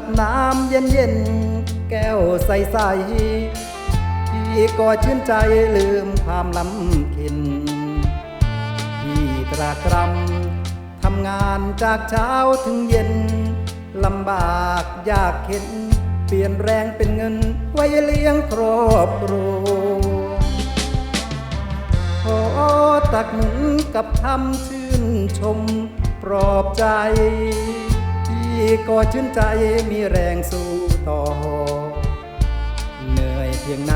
กับน้ำเย็นเย็นแก้วใสใสพี่ก็ชื่นใจลืมความลำเค็นพี่ตรากรำทำงานจากเช้าถึงเย็นลำบากยากเข็น เปลี่ยนแรงเป็นเงิน ไว้เลี้ยงครอบครัวขอตักหนุนกับคำชื่นชมปลอบใจ ก็ชื่นใจมีแรงสู้ต่อ เหนื่อยเพียงไหน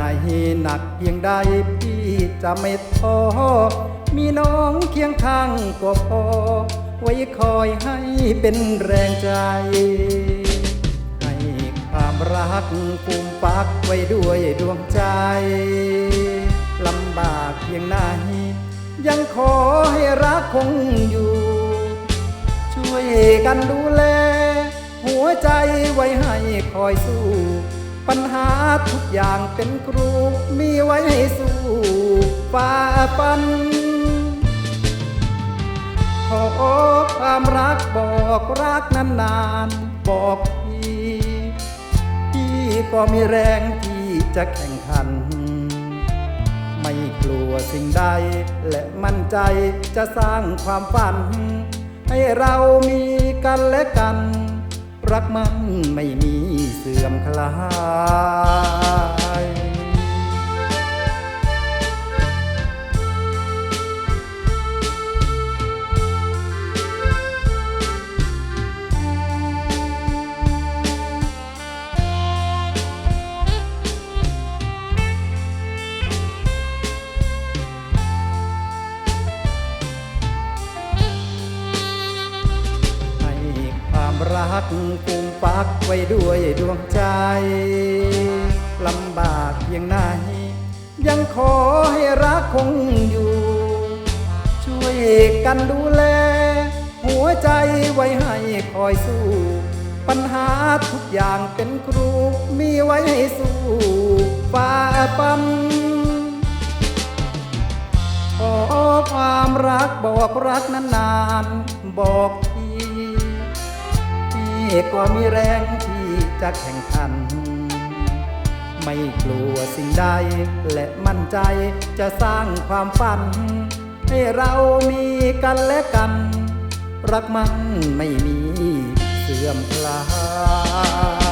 หนักเพียงใดพี่จะไม่ท้อมีน้องเคียงข้างก็พอ ไว้คอยให้เป็นแรงใจ ให้ความรักปูมปักไว้ด้วยดวงใจลำบากเพียงไหนยังขอให้รักคงอยู่ ช่วยกันดูแล ใจไว้ให้คอยสู้ ปัญหาทุกอย่างเป็นครู มีไว้ให้สู้ฝ่าฟัน ขอความรักบอกรักนานๆบอกพี่ พี่ก็มีแรงที่จะแข่งขัน ไม่กลัวสิ่งใด และมั่นใจจะสร้างความฝัน ให้เรามีกันและกัน รักมันไม่มีเสื่อมคลาย รักปูมปักไว้ด้วยดวงใจ ลำบากเพียงไหน ยังขอให้รักคงอยู่ ช่วยกันดูแล หัวใจไว้ให้คอยสู้ ปัญหาทุกอย่างเป็นครู มีไว้ให้สู้ฝ่าฟันขอความรักบอกรักนานๆบอก ก็มีแรงที่จะแข่งขัน ไม่กลัวสิ่งใดและมั่นใจจะสร้างความฝัน ให้เรามีกันและกัน รักมันไม่มีเสื่อมคลาย